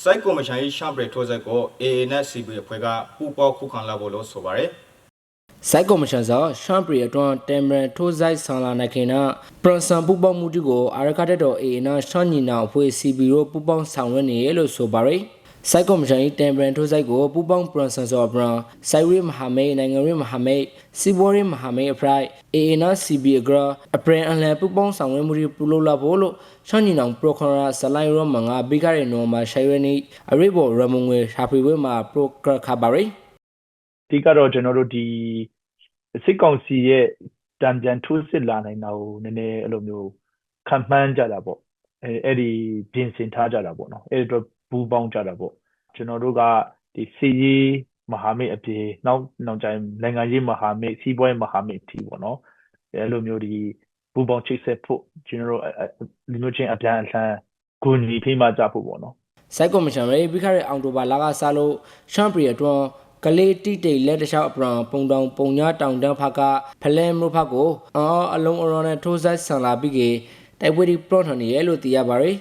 စိုက်ကော်မရှင်၏ရှမ်းပြည်ထိုးဆက်ကို AA နဲ့ CB အဖွဲ့ကပူးပေါင်းခုခံလာဖို့လို့ဆိုပါတယ်စိုက်ကော်မရှင်ဆိုရှမ်ပရီအတွန်းတမ်ဘရန်ထိုးဆိုင်ဆန်လာနိုင်ခင်နာပရန်ဆန်ပူပေါင်းမှုတူကိုအာရကတက်တော်အေနာရှန်ညီနာအဖွဲ့ CB တို့ပူပေါင်းဆောင်ရွက်နေရလို့ဆိုပါရယ် စိုက်ကော်မရှင်၏တမ်ဘရန်ထိုးဆိုင်ကိုပူပေါင်းပရန်ဆန်ဆိုဘရန်စိုက်ရီမဟာမိတ်နိုင်ငံရီမဟာမိတ်စီဘောရီမဟာမိတ်အဖရိုက်အေနာ CB အဂရအပရင်အလန်ပူပေါင်းဆောင်ရွက်မှုတွေပြုလုပ်လာဖို့လို့ရှန်ညီနောင်ပရိုခွန်ရာဇလိုက်ရောမငါဘိကရဲနော်မှာရှိုင်ရနီအရိဘောရမငွေရှာဖွေဝဲမှာပရိုကရခါပါရယ်အဓိကတော့ကျွန်တော်တို့ဒီစစ်ကောင်စီရဲ့တံပြန်ထိုးစစ်လာနိုင်တာကိုနည်းနည်းအဲ့လိုမျိုးခံမှန်းကြတာပေါ့အဲအဲ့ဒီပြင်ဆင်ထားကြတာပေါ့နော်အဲ့ဒီတော့ဘူးပေါင်းကြတာပေါ့ ကျွန်တော်တို့ကဒီစီရေးမဟာမိတ်အပြင်နောက်နောက်ကျရင်နိုင်ငံရေးမဟာမိတ်စီးပွားရေးမဟာမိတ်အထိပေါ့နော်အဲ့လိုမျိုးဒီဘူးပေါင်းချိတ်ဆက်ဖို့ကျွန်တော်တို့လူမျိုးချင်းအပြန်အလှန်ဂုဏ်ကြီးဖိမှကြဖို့ပေါ့နော်စိုက်ကော်မရှင်ရေပြီးခရဲအောင်တိုဘာလာကစားလို့ရှမ်ပရီအတွန်းကလေးတိတိလက်တခြားအပရန်ပုံတောင်ပုံညာတောင်တန်းဖကဖလဲမလို့ဖကိုအော်အလုံးအရောနဲ့ထိုးဆက်ဆန်လာပြီးကတိုက်ပွဲဒီပလော့ထန်နေရလို့သိရပါရယ်